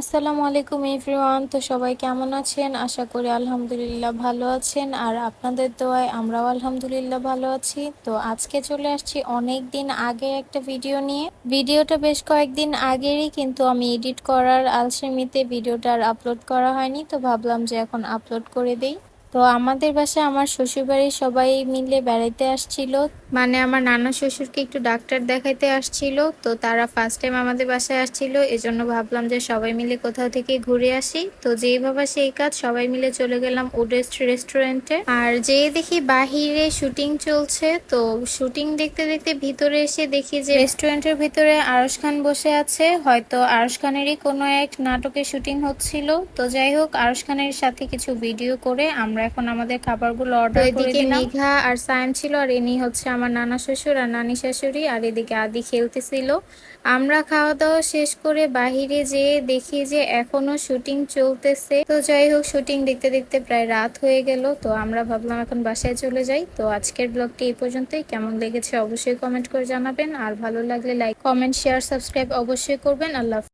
আসসালামু আলাইকুম এভরিওয়ান। তো সবাই কেমন আছেন? আশা করি আলহামদুলিল্লাহ ভালো আছেন। আর আপনাদের দোয়ায় আমরাও আলহামদুলিল্লাহ ভালো আছি। তো আজকে চলে আসছি অনেক দিন আগে একটা ভিডিও নিয়ে। ভিডিওটা বেশ কয়েকদিন আগেরই, কিন্তু আমি এডিট করার আলসেমিতে ভিডিওটা আর আপলোড করা হয়নি। তো ভাবলাম যে এখন আপলোড করে দেই। তো আমাদের বাসায় আমার শ্বশুরবাড়ির সবাই মিলে বেড়াইতে আসছিল। মানে আমার নানা শ্বশুরকে একটু ডাক্তার দেখাইতে আসছিল। তো তারা ফার্স্ট টাইম আমাদের বাসায় আসছিল। এজন্য ভাবলাম যে সবাই মিলে কোথাও থেকে ঘুরে আসি। তো যেই ভাবা সেই কাজ, সবাই মিলে চলে গেলাম উডেস্ট রেস্টুরেন্টে আর যেই দেখি বাহিরে শুটিং চলছে। তো শুটিং দেখতে দেখতে ভিতরে এসে দেখি যে রেস্টুরেন্টের ভিতরে আরশ খান বসে আছে। হয়তো আরশ খানেরই কোনো এক নাটকের শুটিং হচ্ছিল। তো যাই হোক, আরশ খানের সাথে কিছু ভিডিও করে আমরা এখন আমাদের খাবারগুলো অর্ডার করে দিলাম। নিঘা আর সায়ন ছিল আর ইনি হচ্ছে আমার নানা শ্বশুর আর নানি শাশুড়ি আর এদিকে আদি খেলতেছিল। আমরা খাওয়া দাওয়া শেষ করে বাহিরে যেয়ে দেখি যে এখনও শুটিং চলতেছে। তো যাই হোক শুটিং দেখতে দেখতে প্রায় রাত হয়ে গেল তো আমরা ভাবলাম এখন বাসায় চলে যাই। তো আজকের ব্লগটি এই পর্যন্তই। কেমন লেগেছে অবশ্যই কমেন্ট করে জানাবেন আর ভালো লাগলে লাইক কমেন্ট শেয়ার সাবস্ক্রাইব অবশ্যই করবেন। আল্লাহ।